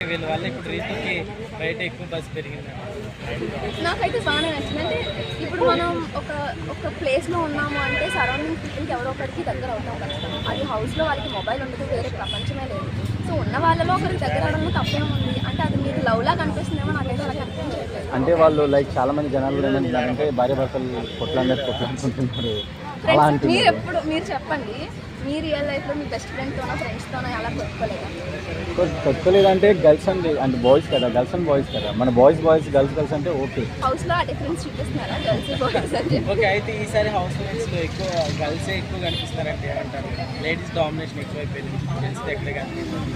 వీళ్ళ వల్ల ఇప్పుడు రీతికి బయట ఎక్కువ బస్ పెరిగింది నాకైతే బాగానే నచ్చింది. అంటే ఇప్పుడు మనం ఒక ఒక ప్లేస్లో ఉన్నాము అంటే సరౌండింగ్ పీపుల్కి ఎవరో ఒకరికి దగ్గర అవుతాం ఖచ్చితంగా. అది హౌస్లో వాళ్ళకి మొబైల్ ఉండదు వేరే ప్రపంచమే లేదు. సో ఉన్న వాళ్ళలో ఒకరికి దగ్గర అవడంలో తప్పేముంది అంటే అది మీకు లవ్లా కనిపిస్తుందేమో నాకైతే అలా కనిపించట్లేదు అంటే వాళ్ళు లైక్ చాలా మంది జనాలు కూడా భార్య భర్తలు కొట్లాడినట్టు కొట్లాడుకుంటున్నారు. అలా ఫ్రెండ్స్ అంటున్నారు మీరు ఎప్పుడు మీరు చెప్పండి మీ రియల్ లైఫ్లో మీ బెస్ట్ ఫ్రెండ్తోనో ఫ్రెండ్స్తోనో అలా కొట్టుకోలేదా? కొట్టుకోలేదంటే గర్ల్స్ అండ్ అంటే బాయ్స్ కదా గర్ల్స్ అండ్ బాయ్స్ కదా. మన బాయ్స్ బాయ్స్ గర్ల్స్ గర్ల్స్ అంటే ఓకే. హౌస్లో ఆ డిఫరెన్స్ చూపిస్తున్నారా గర్ల్స్ బాయ్స్ చెప్పి? ఓకే అయితే ఈసారి హౌస్ ఫ్రెండ్స్లో ఎక్కువ గర్ల్సే ఎక్కువ కనిపిస్తున్నారంటే ఏమంటారు? లేడీస్ డామినేషన్ ఎక్కువ అయిపోయింది జెంట్స్ ఎక్కడ కనిపిస్తుంది?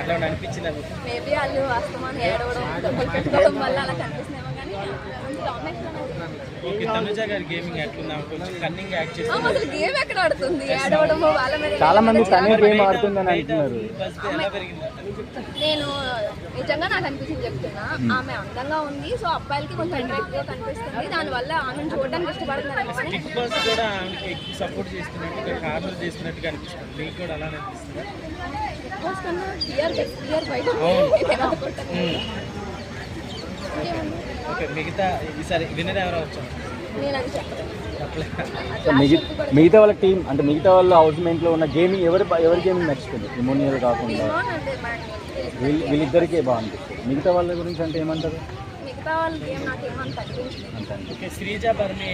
అట్లా అనిపించింది మేబీ వాళ్ళు వాస్తవాన్ని ఏడవడం వల్ల అలా కనిపిస్తున్నామో కానీ డామినేషన్ ఓకే తనుజ గారి గేమింగ్ ఎట్లుందా కొంచెం కన్నింగ్ యాక్ట్ ఆమె అసలు గేమ్ ఎక్కడ ఆడుతుంది? ఏడవడము వాళ్ళ మీద చాలా మంది తనే గేమ్ ఆడుతుందని అంటున్నారు. బస్ ఎలా పెరిగింది నేను నిజంగా నాకు అనిపించింది చెప్తున్నా ఆమె అందంగా ఉంది సో అబ్బాయిలకి కొంచెం అట్రాక్టివ్గా కనిపిస్తుంది. దానివల్ల ఆమెను చూడడానికి ఇష్టపడుతుంది అనిపిస్తుంది బిగ్ బాస్ కూడా ఆమెకి ఎక్కువ సపోర్ట్ చేస్తున్నట్టు కార్నర్ చేస్తున్నట్టుగా అనిపిస్తుంది. మీకు కూడా అలానే అనిపిస్తుంది? బిగ్ బాస్ కన్నా క్లియర్ క్లియర్ బయట నేను అనుకుంటాను. ఇంకేముంది? ఓకే మిగతా ఈసారి విన్నర్ ఎవరో వచ్చారు? నేను అది చెప్పలేదు సో మిగతా వాళ్ళ టీం అంటే మిగతా వాళ్ళ హౌస్లో ఉన్న గేమింగ్ ఎవరి ఎవరి గేమింగ్ నచ్చుతుంది? ఇమోనియల్ కాకుండా. వీళ్ళ వీళ్ళిద్దరికే బాగా అనిపిస్తుంది మిగతా వాళ్ళ గురించి అంటే ఏమంటారు? మిగతా వాళ్ళ గేమ్ నాకేమంత అనిపించలేదు అంటే ఓకే శ్రీజ బర్మి